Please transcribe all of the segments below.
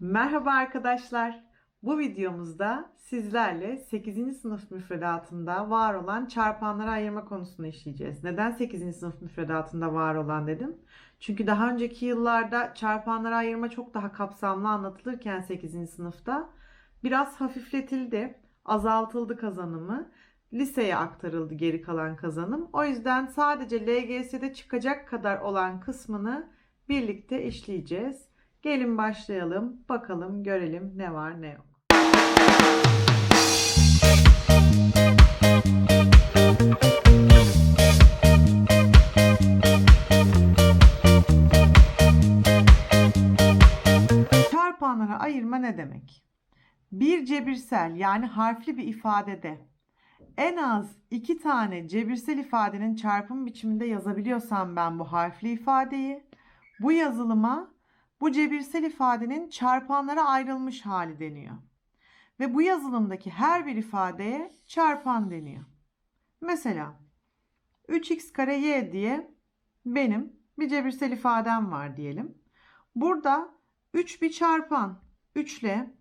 Merhaba arkadaşlar. Bu videomuzda sizlerle 8. sınıf müfredatında var olan çarpanları ayırma konusunu işleyeceğiz. Neden 8. sınıf müfredatında var olan dedim? Çünkü daha önceki yıllarda çarpanları ayırma çok daha kapsamlı anlatılırken 8. sınıfta biraz hafifletildi, azaltıldı kazanımı. Liseye aktarıldı geri kalan kazanım. O yüzden sadece LGS'de çıkacak kadar olan kısmını birlikte işleyeceğiz. Gelin başlayalım. Bakalım, görelim ne var ne yok. Çarpanlara ayırma ne demek? Bir cebirsel yani harfli bir ifadede en az iki tane cebirsel ifadenin çarpım biçiminde yazabiliyorsam ben bu harfli ifadeyi bu yazılıma bu cebirsel ifadenin çarpanlara ayrılmış hali deniyor. Ve bu yazılımdaki her bir ifadeye çarpan deniyor. Mesela 3x kare y diye benim bir cebirsel ifadem var diyelim. Burada 3 bir çarpan. 3 ile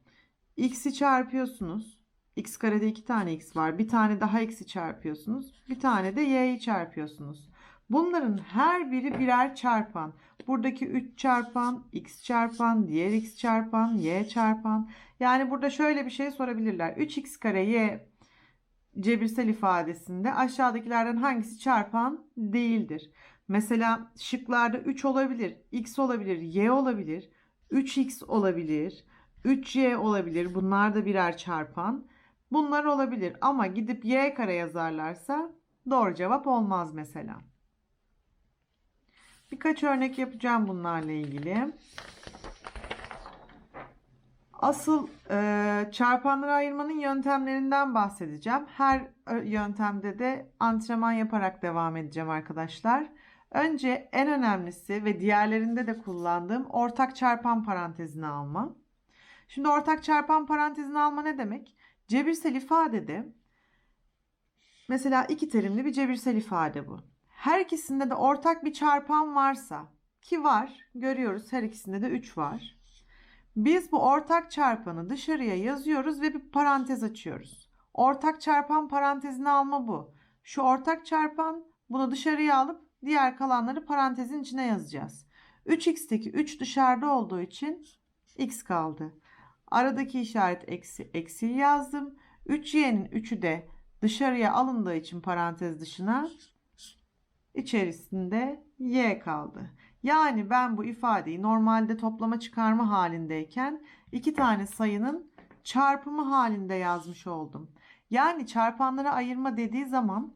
x'i çarpıyorsunuz. x karede 2 tane x var. Bir tane daha x'i çarpıyorsunuz. Bir tane de y'yi çarpıyorsunuz. Bunların her biri birer çarpan. Buradaki 3 çarpan, x çarpan, diğer x çarpan, y çarpan. Yani burada şöyle bir şey sorabilirler. 3x kare y cebirsel ifadesinde aşağıdakilerden hangisi çarpan değildir? Mesela şıklarda 3 olabilir, x olabilir, y olabilir, 3x olabilir, 3y olabilir. Bunlar da birer çarpan. Bunlar olabilir ama gidip y kare yazarlarsa doğru cevap olmaz mesela. Birkaç örnek yapacağım bunlarla ilgili. Asıl e, çarpanları ayırmanın yöntemlerinden bahsedeceğim. Her yöntemde de antrenman yaparak devam edeceğim arkadaşlar. Önce en önemlisi ve diğerlerinde de kullandığım ortak çarpan parantezini alma. Şimdi ortak çarpan parantezini alma ne demek? Cebirsel ifadede mesela iki terimli bir cebirsel ifade bu. Her ikisinde de ortak bir çarpan varsa ki var görüyoruz her ikisinde de 3 var. Biz bu ortak çarpanı dışarıya yazıyoruz ve bir parantez açıyoruz. Ortak çarpan parantezini alma bu. Şu ortak çarpan bunu dışarıya alıp diğer kalanları parantezin içine yazacağız. 3x'teki 3 dışarıda olduğu için x kaldı. Aradaki işaret eksi eksiyi yazdım. 3y'nin 3'ü de dışarıya alındığı için parantez dışına içerisinde y kaldı. Yani ben bu ifadeyi normalde toplama çıkarma halindeyken iki tane sayının çarpımı halinde yazmış oldum. Yani çarpanlara ayırma dediği zaman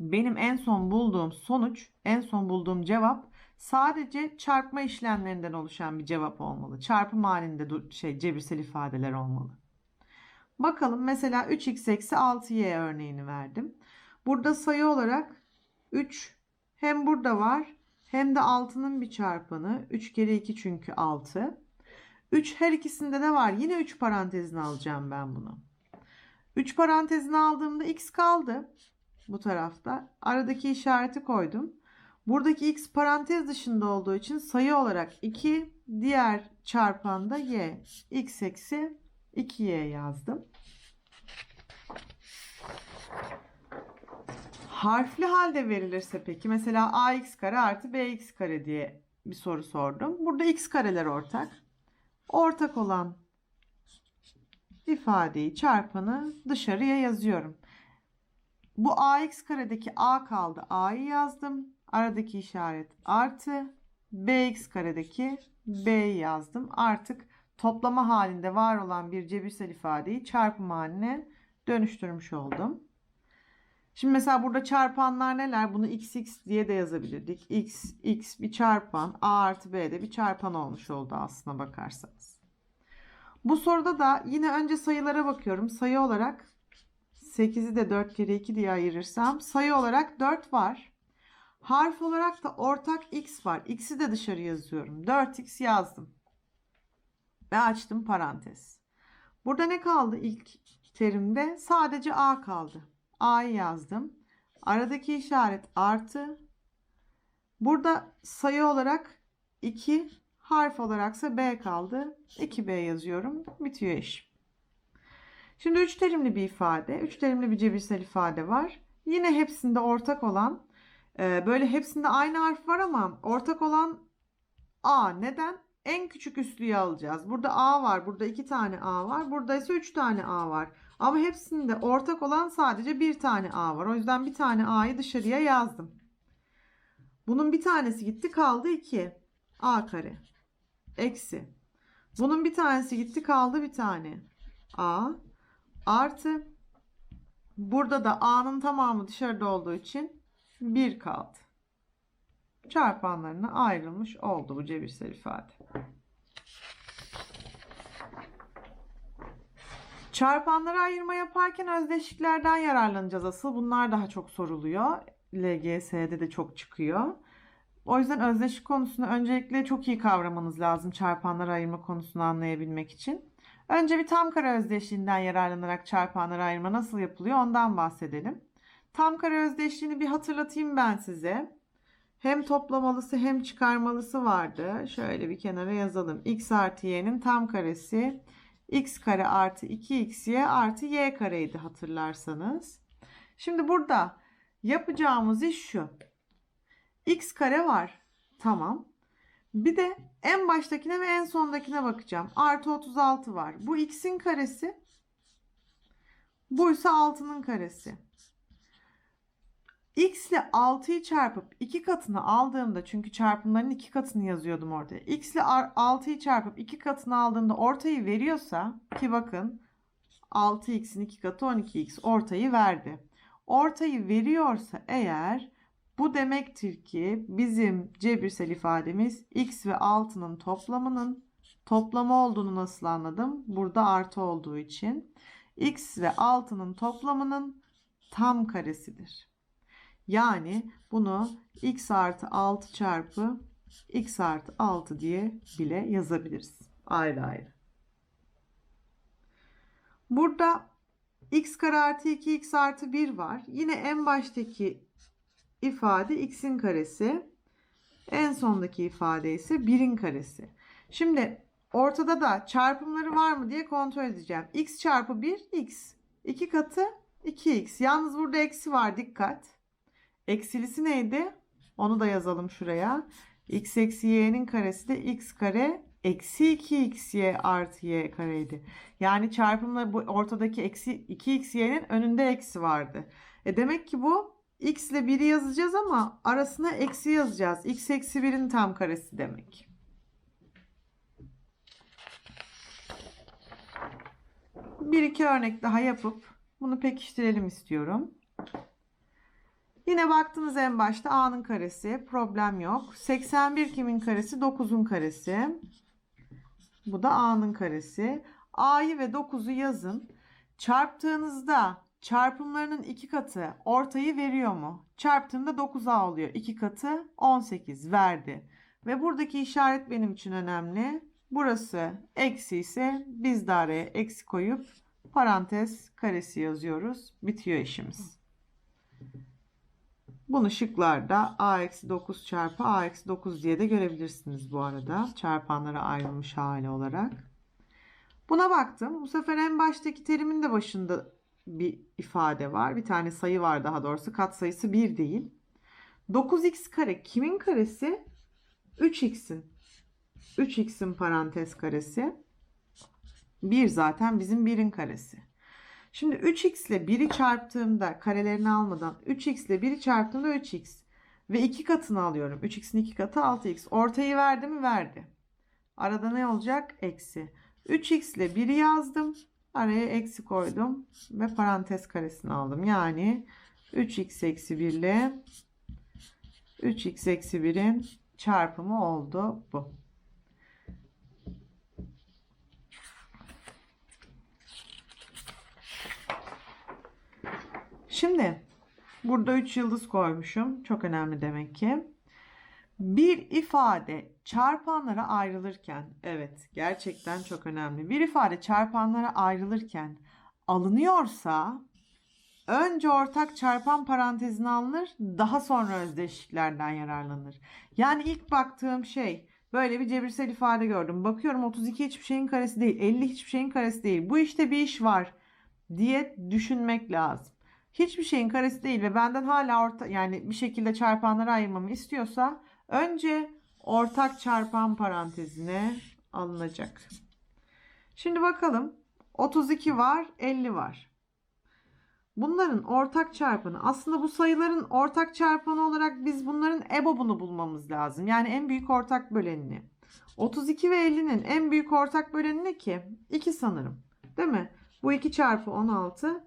benim en son bulduğum sonuç, en son bulduğum cevap sadece çarpma işlemlerinden oluşan bir cevap olmalı. Çarpım halinde şey cebirsel ifadeler olmalı. Bakalım mesela 3x eksi 6y örneğini verdim. Burada sayı olarak 3 hem burada var hem de 6'nın bir çarpanı. 3 kere 2 çünkü 6. 3 her ikisinde de var. Yine 3 parantezini alacağım ben bunu. 3 parantezini aldığımda x kaldı. Bu tarafta. Aradaki işareti koydum. Buradaki x parantez dışında olduğu için sayı olarak 2. Diğer çarpanda y. x eksi 2y yazdım. Harfli halde verilirse peki mesela ax kare artı bx kare diye bir soru sordum. Burada x kareler ortak. Ortak olan ifadeyi çarpanı dışarıya yazıyorum. Bu ax karedeki a kaldı. a'yı yazdım. Aradaki işaret artı. bx karedeki b'yi yazdım. Artık toplama halinde var olan bir cebirsel ifadeyi çarpım haline dönüştürmüş oldum. Şimdi mesela burada çarpanlar neler? Bunu x x diye de yazabilirdik. x x bir çarpan, a artı b de bir çarpan olmuş oldu aslına bakarsanız. Bu soruda da yine önce sayılara bakıyorum. Sayı olarak 8'i de 4 kere 2 diye ayırırsam sayı olarak 4 var. Harf olarak da ortak x var. X'i de dışarı yazıyorum. 4x yazdım. Ve açtım parantez. Burada ne kaldı ilk terimde? Sadece a kaldı. A'yı yazdım. Aradaki işaret artı. Burada sayı olarak 2 Harf olaraksa B kaldı. 2B yazıyorum. Bitiyor iş. Şimdi üç terimli bir ifade, üç terimli bir cebirsel ifade var. Yine hepsinde ortak olan, e, böyle hepsinde aynı harf var ama ortak olan A. Neden? En küçük üslüğü alacağız. Burada A var, burada iki tane A var, burada ise üç tane A var. Ama hepsinde ortak olan sadece bir tane A var. O yüzden bir tane A'yı dışarıya yazdım. Bunun bir tanesi gitti kaldı 2. A kare. Eksi. Bunun bir tanesi gitti kaldı bir tane. A. Artı. Burada da A'nın tamamı dışarıda olduğu için 1 kaldı. Çarpanlarına ayrılmış oldu bu cebirsel ifade. Çarpanları ayırma yaparken özdeşliklerden yararlanacağız asıl. Bunlar daha çok soruluyor. LGS'de de çok çıkıyor. O yüzden özdeşlik konusunu öncelikle çok iyi kavramanız lazım çarpanları ayırma konusunu anlayabilmek için. Önce bir tam kare özdeşliğinden yararlanarak çarpanları ayırma nasıl yapılıyor ondan bahsedelim. Tam kare özdeşliğini bir hatırlatayım ben size. Hem toplamalısı hem çıkarmalısı vardı. Şöyle bir kenara yazalım. x artı y'nin tam karesi x kare artı 2xy artı y kareydi hatırlarsanız. Şimdi burada yapacağımız iş şu. x kare var. Tamam. Bir de en baştakine ve en sondakine bakacağım. Artı 36 var. Bu x'in karesi. Buysa 6'nın karesi. X ile 6'yı çarpıp 2 katını aldığımda çünkü çarpımların 2 katını yazıyordum orada. x ile 6'yı çarpıp 2 katını aldığımda ortayı veriyorsa ki bakın 6x'in 2 katı 12x ortayı verdi. Ortayı veriyorsa eğer bu demektir ki bizim cebirsel ifademiz x ve 6'nın toplamının toplamı olduğunu nasıl anladım? Burada artı olduğu için x ve 6'nın toplamının tam karesidir. Yani bunu x artı 6 çarpı x artı 6 diye bile yazabiliriz. Ayrı ayrı. Burada x kare artı 2x artı 1 var. Yine en baştaki ifade x'in karesi. En sondaki ifade ise 1'in karesi. Şimdi ortada da çarpımları var mı diye kontrol edeceğim. x çarpı 1 x. 2 katı 2x. Yalnız burada eksi var dikkat. Eksilisi neydi? Onu da yazalım şuraya. x eksi y'nin karesi de x kare eksi 2xy artı y kareydi. Yani çarpımla bu ortadaki eksi 2xy'nin önünde eksi vardı. E demek ki bu x ile 1'i yazacağız ama arasına eksi yazacağız. x eksi 1'in tam karesi demek. Bir iki örnek daha yapıp bunu pekiştirelim istiyorum. Yine baktınız en başta a'nın karesi problem yok. 81 kimin karesi? 9'un karesi. Bu da a'nın karesi. a'yı ve 9'u yazın. Çarptığınızda çarpımlarının iki katı ortayı veriyor mu? Çarptığında 9a oluyor. 2 katı 18 verdi. Ve buradaki işaret benim için önemli. Burası eksi ise biz de araya eksi koyup parantez karesi yazıyoruz. Bitiyor işimiz. Bunu şıklarda a-9 çarpı a-9 diye de görebilirsiniz bu arada. Çarpanlara ayrılmış hali olarak. Buna baktım. Bu sefer en baştaki terimin de başında bir ifade var. Bir tane sayı var daha doğrusu. Kat sayısı 1 değil. 9x kare kimin karesi? 3x'in. 3x'in parantez karesi. 1 zaten bizim 1'in karesi. Şimdi 3x ile 1'i çarptığımda karelerini almadan 3x ile 1'i çarptığımda 3x ve 2 katını alıyorum. 3x'in 2 katı 6x. Ortayı verdi mi? Verdi. Arada ne olacak? Eksi. 3x ile 1'i yazdım. Araya eksi koydum ve parantez karesini aldım. Yani 3x eksi 1 ile 3x eksi 1'in çarpımı oldu bu. Şimdi burada 3 yıldız koymuşum. Çok önemli demek ki. Bir ifade çarpanlara ayrılırken, evet gerçekten çok önemli. Bir ifade çarpanlara ayrılırken alınıyorsa önce ortak çarpan parantezine alınır, daha sonra özdeşliklerden yararlanır. Yani ilk baktığım şey Böyle bir cebirsel ifade gördüm. Bakıyorum 32 hiçbir şeyin karesi değil. 50 hiçbir şeyin karesi değil. Bu işte bir iş var diye düşünmek lazım. Hiçbir şeyin karesi değil ve benden hala orta yani bir şekilde çarpanlara ayırmamı istiyorsa önce ortak çarpan parantezine alınacak. Şimdi bakalım. 32 var, 50 var. Bunların ortak çarpanı aslında bu sayıların ortak çarpanı olarak biz bunların EBOB'unu bulmamız lazım. Yani en büyük ortak bölenini. 32 ve 50'nin en büyük ortak böleni ne ki? 2 sanırım. Değil mi? Bu 2 çarpı 16.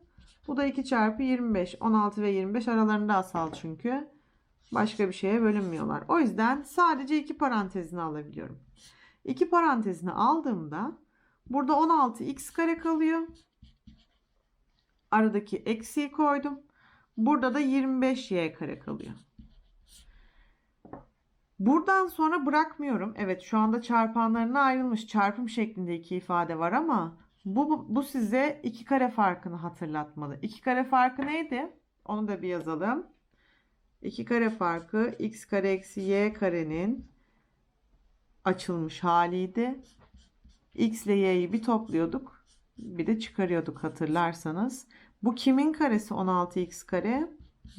Bu da 2 çarpı 25. 16 ve 25 aralarında asal çünkü. Başka bir şeye bölünmüyorlar. O yüzden sadece 2 parantezini alabiliyorum. 2 parantezini aldığımda burada 16x kare kalıyor. Aradaki eksiği koydum. Burada da 25y kare kalıyor. Buradan sonra bırakmıyorum. Evet şu anda çarpanlarına ayrılmış çarpım şeklinde iki ifade var ama bu, bu, size iki kare farkını hatırlatmalı. İki kare farkı neydi? Onu da bir yazalım. 2 kare farkı x kare eksi y karenin açılmış haliydi. x ile y'yi bir topluyorduk. Bir de çıkarıyorduk hatırlarsanız. Bu kimin karesi 16x kare?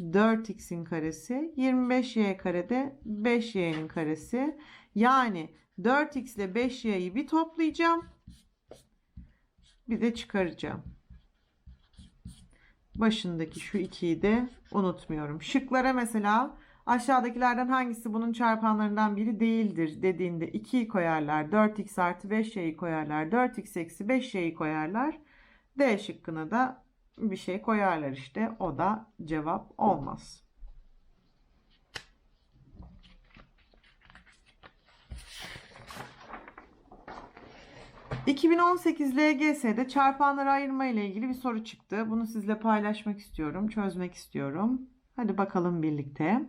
4x'in karesi. 25y karede 5y'nin karesi. Yani 4x ile 5y'yi bir toplayacağım. Bir de çıkaracağım. Başındaki şu 2'yi de unutmuyorum. Şıklara mesela aşağıdakilerden hangisi bunun çarpanlarından biri değildir dediğinde 2'yi koyarlar. 4x artı 5y'yi koyarlar. 4x eksi 5y'yi koyarlar. D şıkkına da bir şey koyarlar işte. O da cevap olmaz. ...2018 LGS'de çarpanları ayırma ile ilgili bir soru çıktı. Bunu sizle paylaşmak istiyorum, çözmek istiyorum. Hadi bakalım birlikte.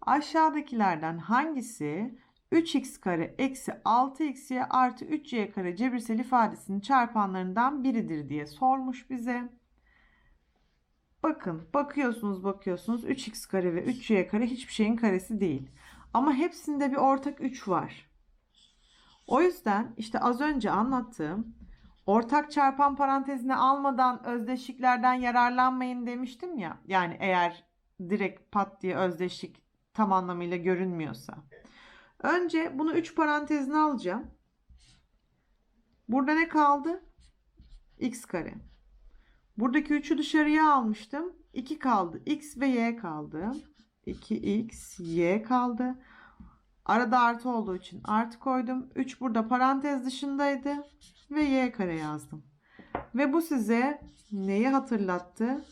Aşağıdakilerden hangisi 3x kare eksi 6xy artı 3y kare cebirsel ifadesinin çarpanlarından biridir diye sormuş bize. Bakın bakıyorsunuz bakıyorsunuz 3x kare ve 3y kare hiçbir şeyin karesi değil. Ama hepsinde bir ortak 3 var. O yüzden işte az önce anlattığım ortak çarpan parantezine almadan özdeşliklerden yararlanmayın demiştim ya. Yani eğer direkt pat diye özdeşlik tam anlamıyla görünmüyorsa. Önce bunu 3 parantezine alacağım. Burada ne kaldı? x kare. Buradaki 3'ü dışarıya almıştım. 2 kaldı. X ve Y kaldı. 2x, Y kaldı. Arada artı olduğu için artı koydum. 3 burada parantez dışındaydı. Ve Y kare yazdım. Ve bu size neyi hatırlattı?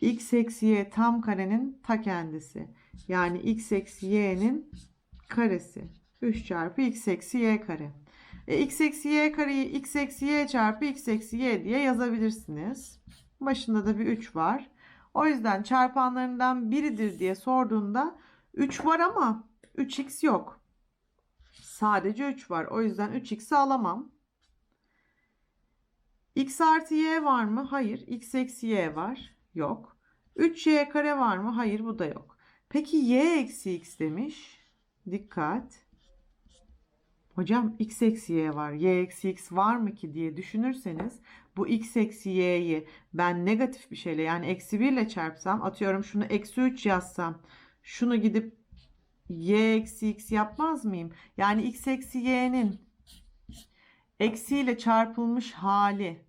X eksi Y tam karenin ta kendisi. Yani X eksi Y'nin karesi. 3 çarpı X eksi Y kare. E, x eksi y kareyi x eksi y çarpı x eksi y diye yazabilirsiniz. Başında da bir 3 var. O yüzden çarpanlarından biridir diye sorduğunda 3 var ama 3x yok. Sadece 3 var. O yüzden 3x'i alamam. x artı y var mı? Hayır. x eksi y var. Yok. 3y kare var mı? Hayır bu da yok. Peki y eksi x demiş. Dikkat. Hocam x eksi y var, y eksi x var mı ki diye düşünürseniz bu x eksi y'yi ben negatif bir şeyle yani eksi 1 ile çarpsam atıyorum şunu eksi 3 yazsam şunu gidip y eksi x yapmaz mıyım? Yani x eksi y'nin eksiyle çarpılmış hali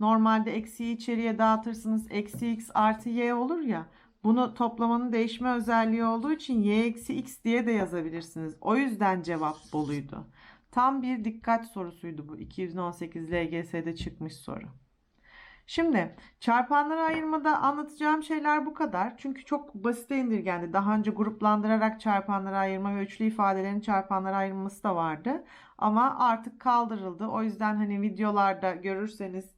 normalde eksiyi içeriye dağıtırsınız eksi x artı y olur ya bunu toplamanın değişme özelliği olduğu için y eksi x diye de yazabilirsiniz. O yüzden cevap boluydu. Tam bir dikkat sorusuydu bu. 218 LGS'de çıkmış soru. Şimdi çarpanları ayırmada anlatacağım şeyler bu kadar. Çünkü çok basite indirgendi. Daha önce gruplandırarak çarpanları ayırma ve üçlü ifadelerin çarpanları ayırması da vardı. Ama artık kaldırıldı. O yüzden hani videolarda görürseniz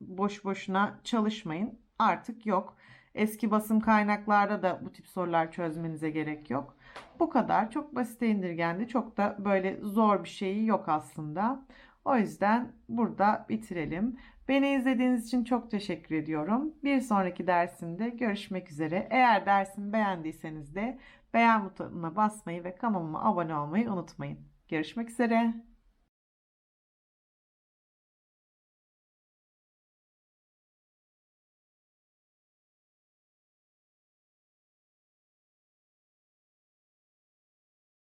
boş boşuna çalışmayın. Artık yok. Eski basım kaynaklarda da bu tip sorular çözmenize gerek yok. Bu kadar. Çok basite indirgendi. Çok da böyle zor bir şeyi yok aslında. O yüzden burada bitirelim. Beni izlediğiniz için çok teşekkür ediyorum. Bir sonraki dersimde görüşmek üzere. Eğer dersimi beğendiyseniz de Beğen butonuna basmayı ve kanalıma abone olmayı unutmayın. Görüşmek üzere.